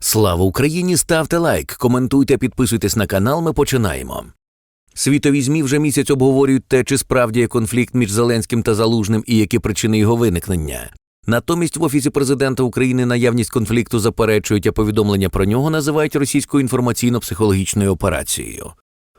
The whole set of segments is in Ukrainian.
Слава Україні! Ставте лайк, коментуйте, підписуйтесь на канал. Ми починаємо. Світові ЗМІ вже місяць обговорюють те, чи справді є конфлікт між Зеленським та Залужним і які причини його виникнення. Натомість в офісі президента України наявність конфлікту заперечують, а повідомлення про нього називають російською інформаційно-психологічною операцією.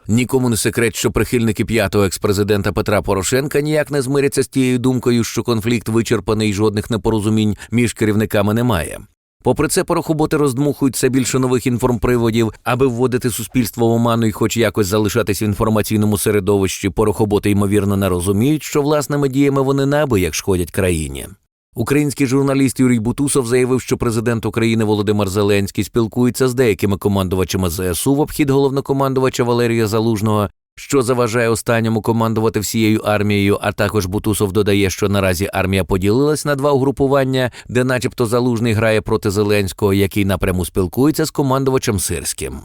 Нікому не секрет, що прихильники п'ятого експрезидента Петра Порошенка ніяк не змиряться з тією думкою, що конфлікт вичерпаний і жодних непорозумінь між керівниками немає. Попри це, порохоботи роздмухують все більше нових інформприводів, аби вводити суспільство в оману і хоч якось залишатись в інформаційному середовищі, порохоботи ймовірно не розуміють, що власними діями вони неабияк шкодять країні. Український журналіст Юрій Бутусов заявив, що президент України Володимир Зеленський спілкується з деякими командувачами ЗСУ в обхід головнокомандувача Валерія Залужного, що заважає останньому командувати всією армією. А також Бутусов додає, що наразі армія поділилась на два угрупування, де, начебто, залужний грає проти Зеленського, який напряму спілкується з командувачем Сирським.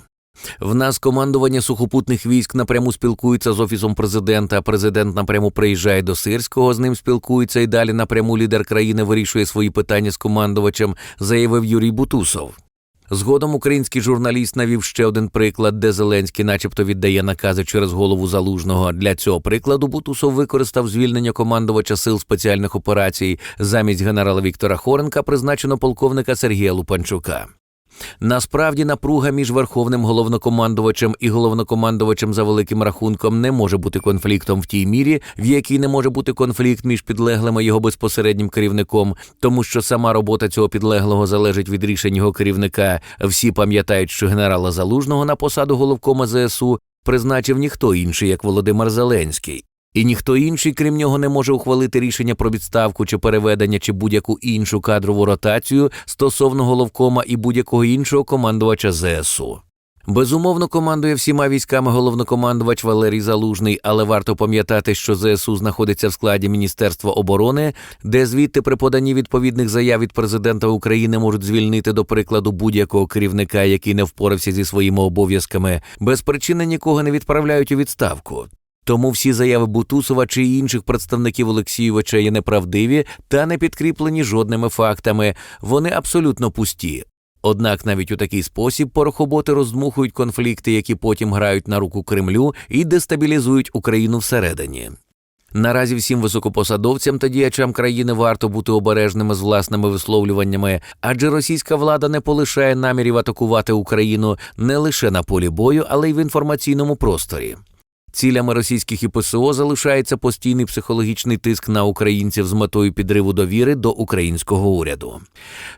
В нас командування сухопутних військ напряму спілкується з офісом президента. Президент напряму приїжджає до Сирського, з ним спілкується і далі напряму лідер країни вирішує свої питання з командувачем, заявив Юрій Бутусов. Згодом український журналіст навів ще один приклад, де Зеленський, начебто, віддає накази через голову залужного. Для цього прикладу Бутусов використав звільнення командувача сил спеціальних операцій замість генерала Віктора Хоренка, призначено полковника Сергія Лупанчука. Насправді напруга між верховним головнокомандувачем і головнокомандувачем за великим рахунком не може бути конфліктом в тій мірі, в якій не може бути конфлікт між підлеглими його безпосереднім керівником, тому що сама робота цього підлеглого залежить від рішень його керівника. Всі пам'ятають, що генерала Залужного на посаду головкома ЗСУ призначив ніхто інший, як Володимир Зеленський. І ніхто інший, крім нього, не може ухвалити рішення про відставку чи переведення чи будь-яку іншу кадрову ротацію стосовно головкома і будь-якого іншого командувача ЗСУ. Безумовно, командує всіма військами головнокомандувач Валерій Залужний, але варто пам'ятати, що ЗСУ знаходиться в складі Міністерства оборони, де звідти при поданні відповідних заяв від президента України можуть звільнити до прикладу будь-якого керівника, який не впорався зі своїми обов'язками. Без причини нікого не відправляють у відставку. Тому всі заяви Бутусова чи інших представників Олексійовича є неправдиві та не підкріплені жодними фактами. Вони абсолютно пусті. Однак навіть у такий спосіб порохоботи роздмухують конфлікти, які потім грають на руку Кремлю і дестабілізують Україну всередині. Наразі всім високопосадовцям та діячам країни варто бути обережними з власними висловлюваннями, адже російська влада не полишає намірів атакувати Україну не лише на полі бою, але й в інформаційному просторі. Цілями російських і ПСО залишається постійний психологічний тиск на українців з метою підриву довіри до українського уряду.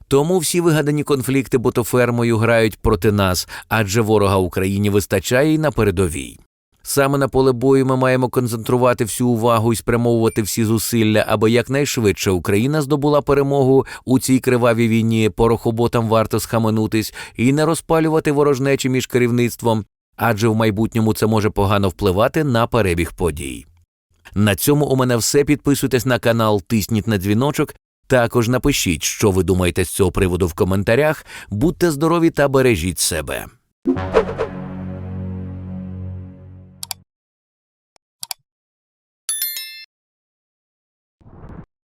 Тому всі вигадані конфлікти ботофермою грають проти нас, адже ворога Україні вистачає й на передовій. Саме на поле бою ми маємо концентрувати всю увагу і спрямовувати всі зусилля, аби якнайшвидше Україна здобула перемогу у цій кривавій війні. Порохоботам варто схаменутись і не розпалювати ворожнечі між керівництвом, адже в майбутньому це може погано впливати на перебіг подій. На цьому у мене все. Підписуйтесь на канал, тисніть на дзвіночок. Також напишіть, що ви думаєте з цього приводу в коментарях. Будьте здорові та бережіть себе.